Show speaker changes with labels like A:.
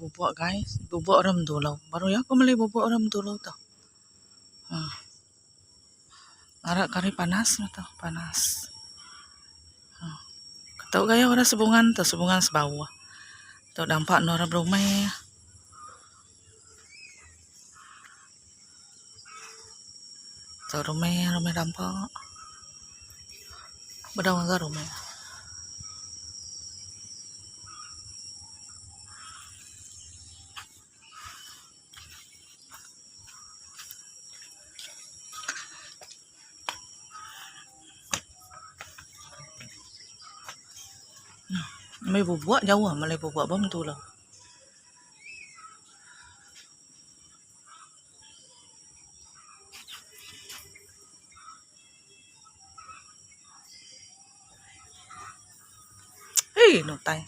A: bubuk guys. Bubuk orang dulaw. Baru ya aku beli bubuk orang dulaw to. Ah. Kari panas na panas. Ah. Kataw kaya ora subungan to, subungan sa bawah. Dampak no ora brumay. To rumay, rumay dampak. Badaw nga rumay. mày bố bố dâu à, mà lại bố bố bấm tu rồi. Ý, nó tay.